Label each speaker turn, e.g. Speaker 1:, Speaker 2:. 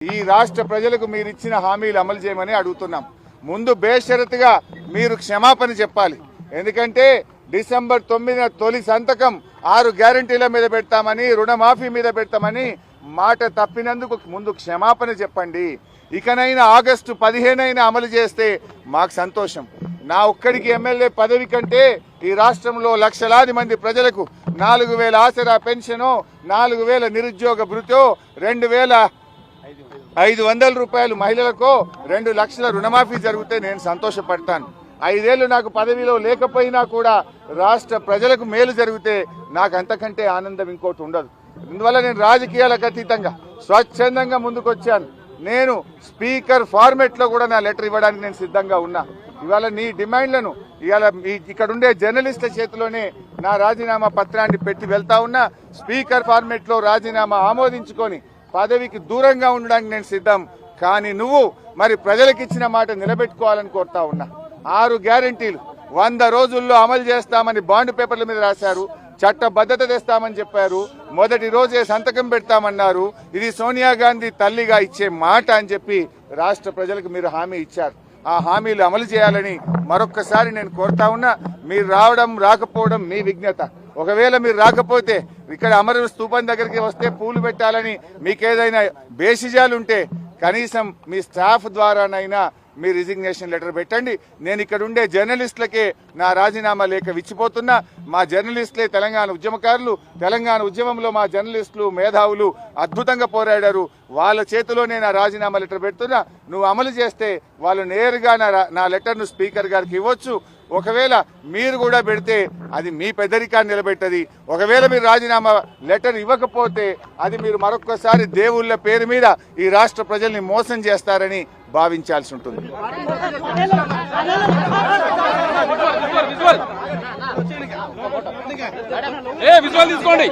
Speaker 1: ఈ రాష్ట్ర ప్రజలకు మీరు ఇచ్చిన హామీలు అమలు చేయమని అడుగుతున్నాం. ముందు బేషరతుగా మీరు క్షమాపణ చెప్పాలి. ఎందుకంటే డిసెంబర్ తొమ్మిదిన తొలి సంతకం ఆరు గ్యారంటీల మీద పెడతామని రుణమాఫీ మీద పెడతామని మాట తప్పినందుకు ముందు క్షమాపణ చెప్పండి. ఇకనైనా ఆగస్టు పదిహేనైనా అమలు చేస్తే మాకు సంతోషం. నా ఒక్కడికి ఎమ్మెల్యే పదవి కంటే ఈ రాష్ట్రంలో లక్షలాది మంది ప్రజలకు నాలుగు వేల ఆసరా పెన్షను నాలుగు వేల నిరుద్యోగ భృతో రెండు వేల ఐదు వందల రూపాయలు మహిళలకు రెండు లక్షల రుణమాఫీ జరిగితే నేను సంతోషపడతాను. ఐదేళ్ళు నాకు పదవిలో లేకపోయినా కూడా రాష్ట్ర ప్రజలకు మేలు జరిగితే నాకు అంతకంటే ఆనందం ఇంకోటి ఉండదు. అందువల్ల నేను రాజకీయాలకు అతీతంగా స్వచ్ఛందంగా ముందుకొచ్చాను. నేను స్పీకర్ ఫార్మెట్లో కూడా నా లెటర్ ఇవ్వడానికి నేను సిద్ధంగా ఉన్నా. ఇవాళ నీ డిమాండ్లను ఇవాళ ఇక్కడ ఉండే జర్నలిస్టుల చేతిలోనే నా రాజీనామా పత్రాన్ని పెట్టి వెళ్తా ఉన్నా. స్పీకర్ ఫార్మెట్లో రాజీనామా ఆమోదించుకొని పదవికి దూరంగా ఉండడానికి నేను సిద్ధం. కానీ నువ్వు మరి ప్రజలకు ఇచ్చిన మాట నిలబెట్టుకోవాలని కోరుతా ఉన్నా. ఆరు గ్యారంటీలు వంద రోజుల్లో అమలు చేస్తామని బాండ్ పేపర్ల మీద రాశారు. చట్టబద్ధత తెస్తామని చెప్పారు. మొదటి రోజే సంతకం పెడతామన్నారు. ఇది సోనియా గాంధీ తల్లిగా ఇచ్చే మాట అని చెప్పి రాష్ట్ర ప్రజలకు మీరు హామీ ఇచ్చారు. ఆ హామీలు అమలు చేయాలని మరొక్కసారి నేను కోరుతా ఉన్నా. మీరు రావడం రాకపోవడం మీ విజ్ఞత. ఒకవేళ మీరు రాకపోతే ఇక్కడ అమర స్థూపం దగ్గరికి వస్తే పూలు పెట్టాలని మీకేదైనా బేసిజాలుంటే కనీసం మీ స్టాఫ్ ద్వారానైనా మీ రిజిగ్నేషన్ లెటర్ పెట్టండి. నేను ఇక్కడ ఉండే జర్నలిస్టులకే నా రాజీనామా లేఖ విచ్చిపోతున్నా. మా జర్నలిస్టులే తెలంగాణ ఉద్యమకారులు. తెలంగాణ ఉద్యమంలో మా జర్నలిస్టులు మేధావులు అద్భుతంగా పోరాడారు. వాళ్ళ చేతిలోనే నా రాజీనామా లెటర్ పెడుతున్నా. నువ్వు అమలు చేస్తే వాళ్ళు నేరుగా నా నా లెటర్ను స్పీకర్ గారికి ఇవ్వచ్చు. ఒకవేళ మీరు కూడా పెడితే అది మీ పెద్దరికాన్ని నిలబెట్టది. ఒకవేళ మీరు రాజీనామా లెటర్ ఇవ్వకపోతే అది మీరు మరొకసారి దేవుళ్ళ పేరు మీద ఈ రాష్ట్ర ప్రజల్ని మోసం చేస్తారని భావించాల్సి ఉంటుంది.
Speaker 2: ఏ విజువల్ తీసుకోండి.